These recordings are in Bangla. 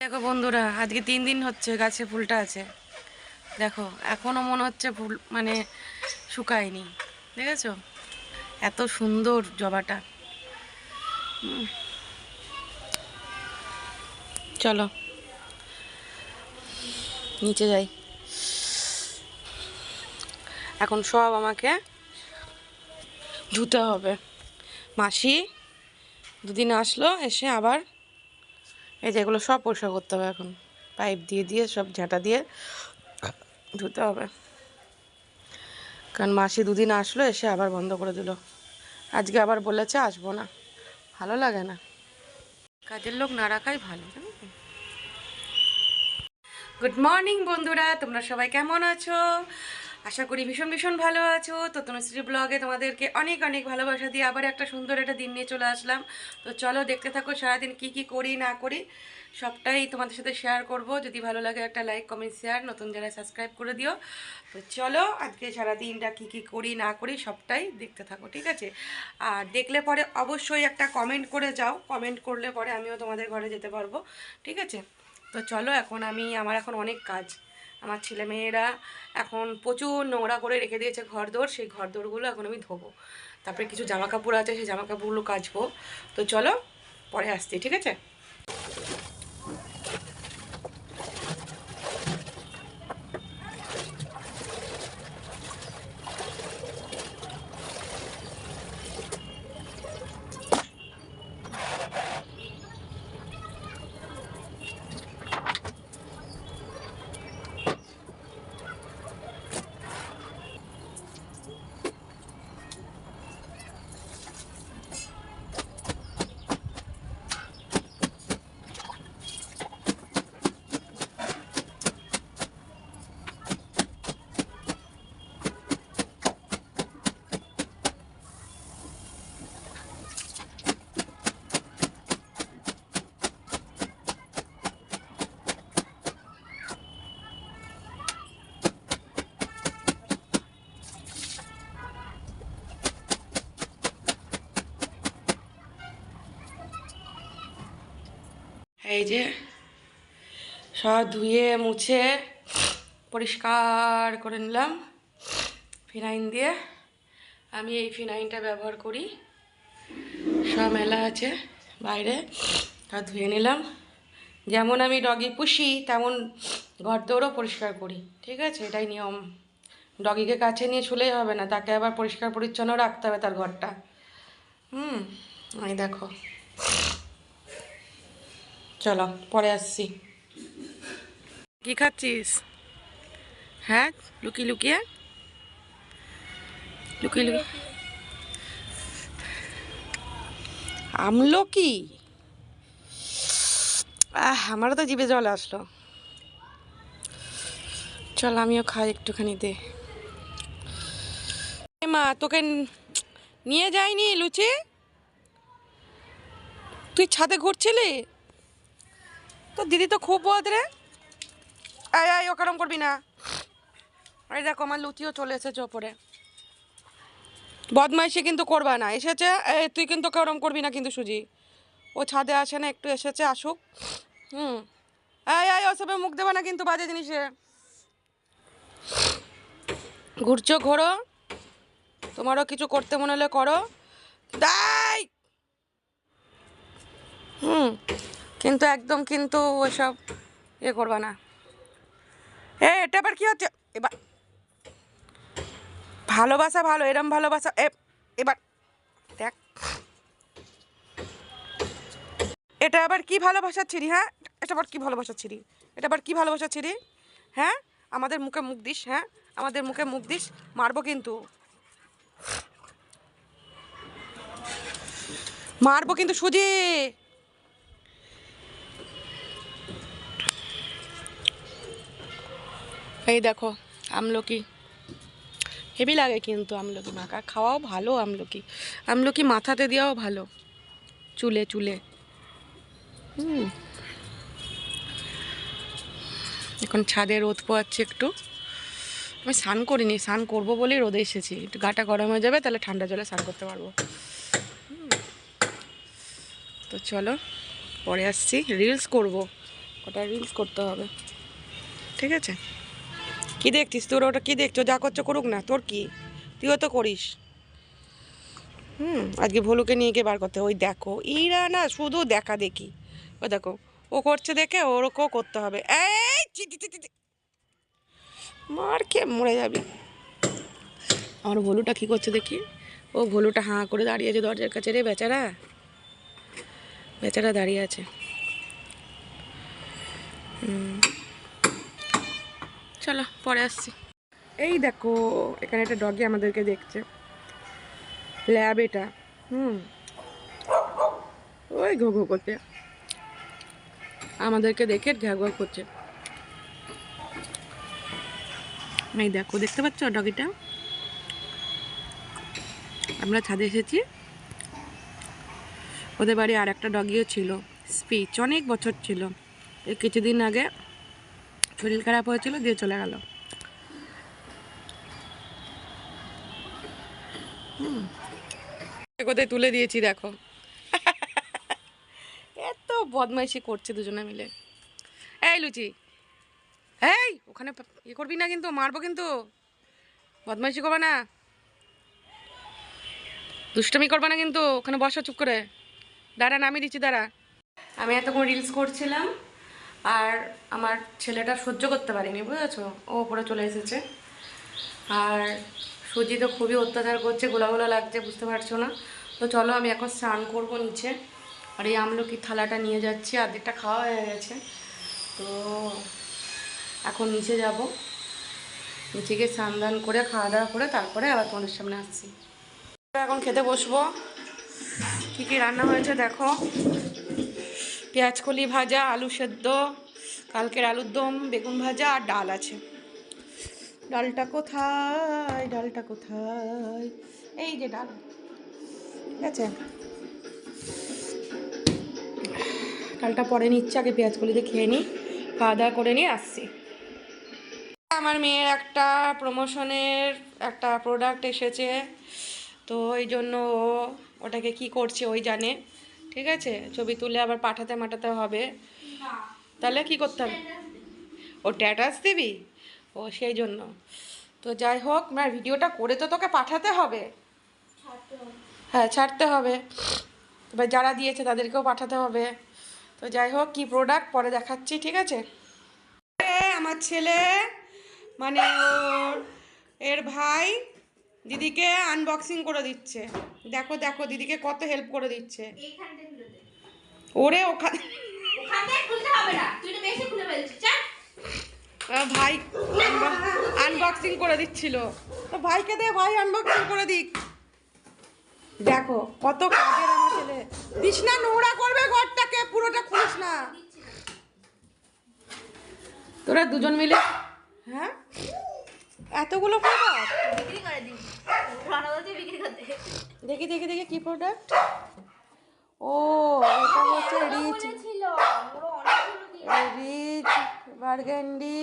দেখো বন্ধুরা, আজকে তিন দিন হচ্ছে গাছে ফুলটা আছে। দেখো এখনও মনে হচ্ছে ফুল মানে শুকায়নি, দেখেছ? এত সুন্দর জবাটা। চলো, নিচে যাই। এখন সব আমাকে ধুতে হবে। মাসি দুদিন আসলো, এসে আবার এই যে এগুলো সব পরিষ্কার করতে হবে এখন। পাইপ দিয়ে দিয়ে, সব ঝাঁটা দিয়ে ধুতে হবে। কারণ মাসি দুদিন আসলো, এসে আবার বন্ধ করে দিল। আজকে আবার বলেছে আসব না। ভালো লাগে না। কাজের লোক না রাখাই ভালো গুড মর্নিং বন্ধুরা। তোমরা সবাই কেমন আছো? আশা করি ভীষণ ভীষণ ভালো আছো। তো তনুশ্রী ব্লগে তোমাদেরকে অনেক অনেক ভালোবাসা দিয়ে আবার একটা সুন্দর একটা দিন নিয়ে চলে আসলাম। তো চলো দেখতে থাকো সারাদিন কি কি করি, না করি। সবটাই তোমাদের সাথে শেয়ার করব। যদি ভালো লাগে একটা লাইক কমেন্ট শেয়ার নতুন যারা সাবস্ক্রাইব করে দিও। তো চলো আজকে সারাদিনটা কি কি করি, না করি সবটাই দেখতে থাকো, ঠিক আছে? আর দেখলে পরে অবশ্যই একটা কমেন্ট করে যাও। কমেন্ট করলে পরে আমিও তোমাদের ঘরে যেতে পারব, ঠিক আছে? তো চলো এখন আমি, আমার এখন অনেক কাজ। আমার ছেলে মেয়েরা এখন প্রচুর নোংরা করে রেখে দিয়েছে ঘরদোর, সেই ঘরদোরগুলো এখন আমি ধোবো। তারপরে কিছু জামা কাপড় আছে, সেই জামা কাপড়গুলো কাচবো। তো চলো, পরে আসছি, ঠিক আছে এই যে সব ধুয়ে, মুছে, পরিষ্কার করে নিলাম। ফিনাইন দিয়ে আমি এই ফিনাইনটা ব্যবহার করি। সব মেলা আছে বাইরে তা ধুয়ে নিলাম। যেমন আমি ডগি পুষি, তেমন ঘর দৌড়ও পরিষ্কার করি, ঠিক আছে? এটাই নিয়ম। ডগিকে কাছে নিয়ে চলেই হবে না, তাকে আবার পরিষ্কার পরিচ্ছন্ন রাখতে হবে তার ঘরটা। হুম, এই দেখো। চলো, পরে আসছি। কি খাচ্ছিস? হ্যাঁ লুকিয়ে? লুকিয়ে লুকিয়ে লুকিয়ে আমলকি আহ, আমারও তো জিভে জল আসলো। চল, আমিও খাই একটুখানি দে। মা, তোকে নিয়ে যাইনি লুচি? তুই ছাদে ঘুরছিলি? তো দিদি তো খুব বদ রে। আয় আয় করবি না। আরে দেখো, আমার লুচিও চলে এসেছে ওপরে। বদমাইশি কিন্তু করবা না। এসেছে তুই কিন্তু ওরকম করবি না কিন্তু সুজি। ও ছাদে আসে না, একটু এসেছে, আসুক। হুম। আয় আয় ওসবে মুখ দেবে না কিন্তু বাজে জিনিসে। ঘুরছো ঘোরো তোমারও কিছু করতে মনে হলে করো। দাই হুম। কিন্তু একদম কিন্তু ওসব ইয়ে করবা না। এ, এটা আবার কি হচ্ছে? এবার ভালোবাসা ভালো, এরম ভালোবাসা, এ, এবার দেখ। এটা আবার কি ভালোবাসা ছিড়ি হ্যাঁ? এটা আবার কি ভালোবাসা ছিড়ি এটা আবার কি ভালোবাসা ছিড়ি হ্যাঁ? আমাদের মুখে মুখ দিস হ্যাঁ? আমাদের মুখে মুখ দিস, মারবো কিন্তু। মারবো কিন্তু সুজি। এই দেখো, আমলকি। হেভি লাগে কিন্তু আমলকি মাখা। খাওয়াও ভালো আমলকি। আমলকি মাথাতে দেওয়াও ভালো। চুলে চুলে। হুম। এখন ছাদে রোদ পোয়াচ্ছে একটু। আমি স্নান করিনি, স্নান করব বলেই রোদে এসেছি। একটু গাটা গরম হয়ে যাবে, তাহলে ঠান্ডা জলে স্নান করতে পারব। তো চলো, পরে আসছি। রিলস করব। ওটা রিলস করতে হবে। ঠিক আছে? কি দেখছিস তোর? ওটা কি দেখছ? যা করছ করুক না। তোর কি? তুইও তো করিস। হুম, আজকে ভলুকে নিয়ে গিয়ে বার করতে ওই দেখো, ইরা না শুধু দেখা দেখি। ও দেখো, ও করছে দেখে ওরকম করতে হবে। এই। মার খেয়ে মরে যাবি। আমার ভলুটা কি করছে দেখি? ও ভলুটা হাঁ করে দাঁড়িয়ে আছে দরজার কাছে রে বেচারা। বেচারা দাঁড়িয়ে আছে। হুম। চলো, পরে আসছি। এই দেখো, এখানে একটা ডগি আমাদেরকে দেখছে। ল্যাব এটা, হুম। ওই ঘো ঘো করতে আমাদেরকে দেখে ঘ্যা ঘ্যা করছে। এই দেখো, দেখতে পাচ্ছ ডগিটা আমরা ছাদে এসেছি। ওদের বাড়ি আর একটা ডগিও ছিল। স্পিচ অনেক বছর ছিল। কিছুদিন আগে শরীর খারাপ হয়েছিল দিয়ে চলে গেল। কোথায় তুলে দিয়েছি দেখো। এত বদমাইশি করছে দুজনে মিলে। এই লুচি। এই, ওখানে ইয়ে করবি না কিন্তু, মারবো কিন্তু। বদমাইশি করবে না। দুষ্টমি করবে না কিন্তু, ওখানে বসো চুপ করে। দাঁড়া, নামিয়ে দিচ্ছি, দাঁড়া। আমি এতক্ষণ রিলস করছিলাম। আর আমার ছেলেটা সহ্য করতে পারিনি, বুঝেছ? ও ওপরে চলে এসেছে। আর সুজি তো খুবই অত্যাচার করছে গোলা গোলা লাগছে, বুঝতে পারছ না? তো চলো আমি এখন স্নান করব নিচে। আর এই আমলকি থালাটা নিয়ে যাচ্ছি অর্ধেকটা খাওয়া হয়ে গেছে। তো এখন নিচে যাব। নিচে গিয়ে স্নান দান করে, খাওয়া দাওয়া করে তারপরে আবার তোমাদের সামনে আসছি। এখন খেতে বসবো। কী কী রান্না হয়েছে দেখো। কলি ভাজা, আলু সেদ্ধ, কালকের আলুর দম, বেগুন ভাজা আর ডাল আছে। ডালটা কোথায়? ডালটা কোথায়? এই যে ডাল। ঠিক আছে? ডালটা পরে নিচ্ছে, আগে পেঁয়াজ কলিতে খেয়ে নিই। খাওয়া দাওয়া করে নিয়ে আসছি। আমার মেয়ের একটা প্রমোশনের একটা প্রোডাক্ট এসেছে। তো এই জন্য ওটাকে কি করছে ওই জানে। ঠিক আছে? ছবি তুলে আবার পাঠাতে মাঠাতে হবে। তাহলে কি করতে হবে? ও ট্যাটাস দিবি? ও সেই জন্য। তো যাই হোক না ভিডিওটা করে তো তোকে পাঠাতে হবে। হ্যাঁ ছাড়তে হবে। এবার যারা দিয়েছে তাদেরকেও পাঠাতে হবে। তো যাই হোক কি প্রোডাক্ট পরে দেখাচ্ছি ঠিক আছে? আমার ছেলে মানে ওর এর ভাই দিদিকে আনবক্সিং করে দিচ্ছে। দেখো দেখো দিদিকে কত হেল্প করে দিচ্ছে। ওরে ওখানে ভাই আনবক্সিং করে দিচ্ছিল। তো ভাইকে দে ভাই আনবক্সিং করে দিক। দেখো কত কাজের আমার ছেলে। দিস না নোংরা করবে ঘরটাকে পুরোটা খুলিস না। তোরা দুজন মিলে হ্যাঁ? এতগুলো প্রোডাক্ট বিক্রি করে দিবি। পুরানো বলতে বিক্রি করতে। দেখি দেখি দেখি কি প্রোডাক্ট ও এটা হচ্ছে রিচ রিচ বার্গেন্ডি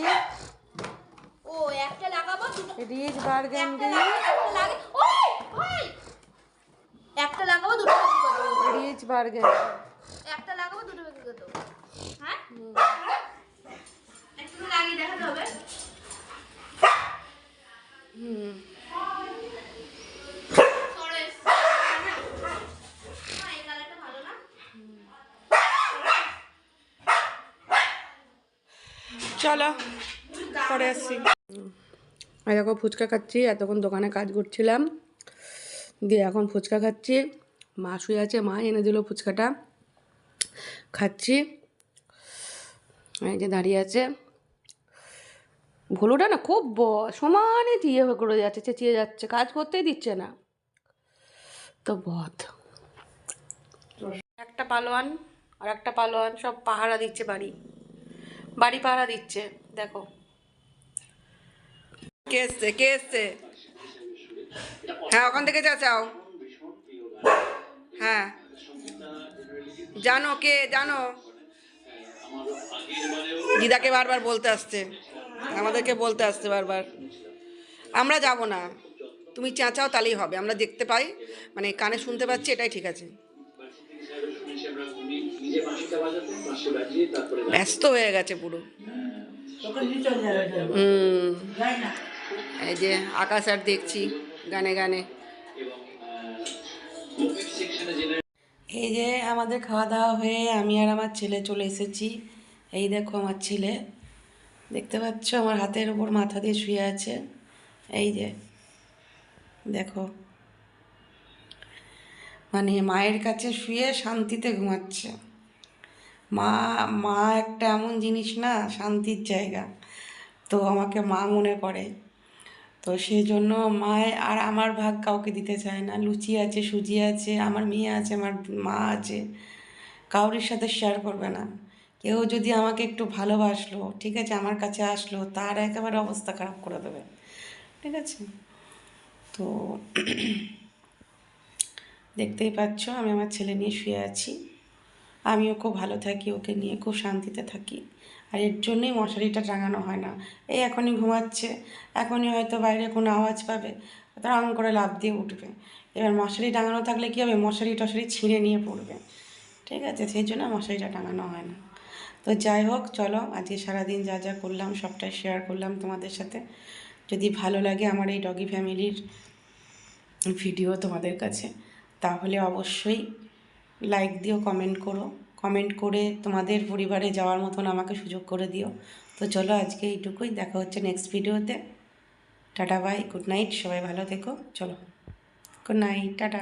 ও একটা লাগাবো দুটো রিচ বার্গেন্ডি একটা লাগাবো দুটো রিচ বার্গেন্ডি একটা লাগাবো দুটো বিক্রি করে দেবো। হ্যাঁ একটু লাগিয়ে দেখাতে হবে হুম সরে না এই কালারটা ভালো না চলো পরে আসছি। আর দেখো ফুচকা খাচ্ছি এতক্ষণ দোকানে কাজ করছিলাম। দিয়ে এখন ফুচকা খাচ্ছি। মা শুয়ে আছে মা এনে দিল ফুচকাটা। খাচ্ছি। এই যে দাঁড়িয়ে আছে। ভোলুটা না খুব ব- সমানে দিয়ে করে যাচ্ছে চেঁচিয়ে যাচ্ছে কাজ করতেই দিচ্ছে না। তো বধ। একটা পালোয়ান আর একটা পালোয়ান সব পাহারা দিচ্ছে বাড়ি। বাড়ি পাহারা দিচ্ছে, দেখো। কে এসছে? কে এসছে? হ্যাঁ ওখান থেকে যা চাও হ্যাঁ। জানো কে? জানো। দিদাকে বারবার বলতে আসছে। আমাদেরকে বলতে আসছে বারবার। আমরা যাব না। তুমি চেঁচাও, তাহলেই হবে। আমরা দেখতে পাই। মানে কানে শুনতে পাচ্ছি, এটাই ঠিক আছে। ব্যস্ত হয়ে গেছে পুরো। হুম। এই যে আকাশ আর দেখছি গানে গানে। এই যে আমাদের খাওয়া দাওয়া হয়ে আমি আর আমার ছেলে চলে এসেছি। এই দেখো আমার ছেলে। দেখতে পাচ্ছ আমার হাতের উপর মাথা দিয়ে শুয়ে আছে। এই যে দেখো। মানে মায়ের কাছে শুয়ে শান্তিতে ঘুমাচ্ছে। মা মা একটা এমন জিনিস না, শান্তির জায়গা। তো আমাকে মা মনে করে। তো সেই জন্য মায়, আর আমার ভাগ কাউকে দিতে চায় না। লুচি আছে, সুজি আছে, আমার মেয়ে আছে, আমার মা আছে। কাউরির সাথে শেয়ার করবে না। কেউ যদি আমাকে একটু ভালোবাসলো, ঠিক আছে, আমার কাছে আসলো, তার একেবারে অবস্থা খারাপ করে দেবে। ঠিক আছে? তো দেখতেই পাচ্ছ, আমি আমার ছেলে নিয়ে শুয়ে আছি। আমিও খুব ভালো থাকি, ওকে নিয়ে খুব শান্তিতে থাকি। আর এর জন্যই মশারিটা টাঙানো হয় না। এই এখনই ঘুমাচ্ছে, এখনই হয়তো বাইরে কোনো আওয়াজ পাবে তাড়াং করে লাভ দিয়ে উঠবে। এবার মশারি টাঙানো থাকলে কী হবে? মশারি টশারি ছিঁড়ে নিয়ে পড়বে। ঠিক আছে, সেই জন্য মশারিটা টাঙানো হয় না। তো যাই হোক, চলো, আজকে সারাদিন যা যা করলাম, সবটাই শেয়ার করলাম তোমাদের সাথে। যদি ভালো লাগে আমার এই ডগি ফ্যামিলির ভিডিও তোমাদের কাছে, তাহলে অবশ্যই লাইক দিও কমেন্ট করো। কমেন্ট করে তোমাদের পরিবারে যাওয়ার মতন আমাকে সুযোগ করে দিও। তো চলো আজকে এইটুকুই, দেখা হচ্ছে নেক্সট ভিডিওতে টাটা বাই গুড নাইট সবাই ভালো থেকো। চলো গুড নাইট টাটা।